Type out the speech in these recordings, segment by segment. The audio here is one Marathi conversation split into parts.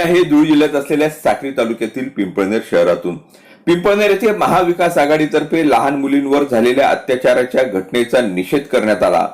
आहे धुळे जिल्ह्यात असलेल्या साक्री तालुक्यातील पिंपळनेर शहरातून. पिंपळनेर येथे महाविकास आघाडीतर्फे लहान मुलींवर झालेल्या अत्याचाराच्या घटनेचा निषेध करण्यात आला.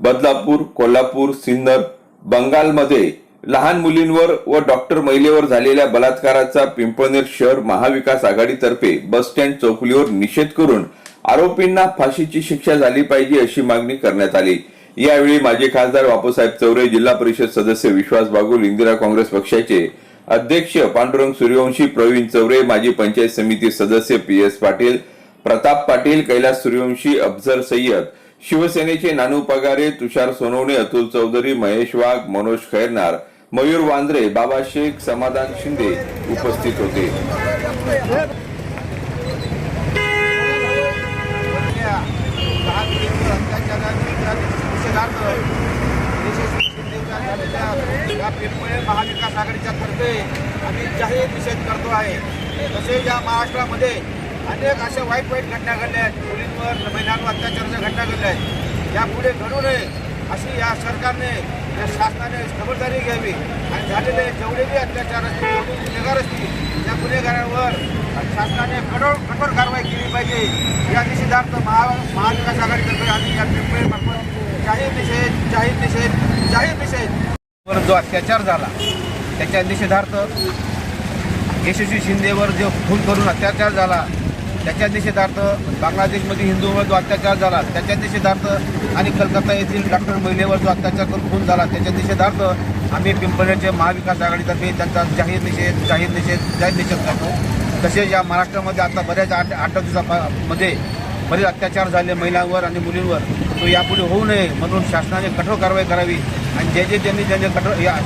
बदलापूर कोल्हापूर सिन्नर बंगालमध्ये लहान मुलींवर व डॉक्टर महिलेवर झालेल्या बलात्काराचा पिंपळनेर शहर महाविकास आघाडीतर्फे बस स्टँड निषेध करून आरोपींना फाशीची शिक्षा झाली पाहिजे अशी मागणी करण्यात आली. यावेळी माजी खासदार बापूसाहेब चौरे जिल्हा परिषद सदस्य विश्वास बागुल इंदिरा काँग्रेस पक्षाचे अध्यक्ष पांडुरंग सूर्यवंशी प्रवीण चौरे माजी पंचायत समिती सदस्य पी एस पाटील प्रताप पाटील कैलास सूर्यवंशी अफजल सय्यद शिवसेनेचे नानू पगारे तुषार सोनवणे अतुल चौधरी महेश वाघ मनोज खैरनार मयूर वांद्रे बाबा शेख समाधान शिंदे उपस्थित होते लहान मुलींवर अत्याचाराच्या पदार्थ शिंदेच्या झालेल्या या पिंपळे महाविकास आघाडीच्या तर्फे आम्ही जाहीर निषेध करतो आहे. तसेच या महाराष्ट्रामध्ये अनेक अशा वाईट वाईट घटना घडल्या आहेत. मुलींवर महिलांवर अत्याचाराच्या घटना घडल्या आहेत. यापुढे घडू नये अशी या सरकारने या शासनाने खबरदारी घ्यावी. आणि झालेले जेवढे बी अत्याचार असतील गुन्हेगार असतील त्या गुन्हेगारांवर शासनाने कठोर कठोर कारवाई केली पाहिजे. या निषेधार्थ महा महाविकास आघाडीतर्फे आम्ही या पिंपळे मार्फत जाहीर निषेध जाहीर निषेध जाहीर निषेध वर जो अत्याचार झाला त्याच्या निषेधार्थ यशस्वी शिंदेवर जो खून करून अत्याचार झाला त्याच्या निषेधार्थ बांगलादेशमध्ये हिंदूवर जो अत्याचार झाला त्याच्या निषेधार्थ आणि कलकत्ता येथील डॉक्टर महिलेवर जो अत्याचार करून खून झाला त्याच्या निषेधार्थ आम्ही पिंपळनेरचे महाविकास आघाडीतर्फे त्यांचा जाहीर निषेध जाहीर निषेध जाहीर निषेध करतो. तसेच या महाराष्ट्रामध्ये आता बऱ्याच आठ आठ दिवसामध्ये बरेच अत्याचार झाले महिलांवर आणि मुलींवर. तो यापुढे होऊ नये म्हणून शासनाने कठोर कारवाई करावी आणि जे जे ज्यांनी ज्यांनी कठोर या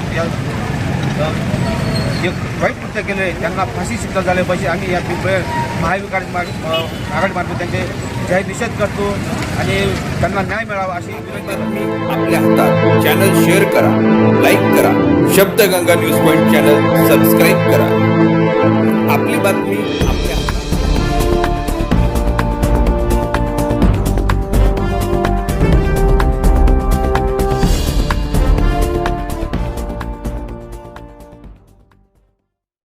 जे वाईट कृत्य केले त्यांना फाशी शिक्षा झाले पाहिजे. आम्ही या पिंपळे महाविकास मार्ग- आघाडीमार्फत त्यांचे जाहीर निषेध करतो आणि त्यांना न्याय मिळावा अशी विनंती आपल्या हातात चॅनल शेअर करा लाईक करा. Shabdganga news point channel subscribe करा. आपली बातमी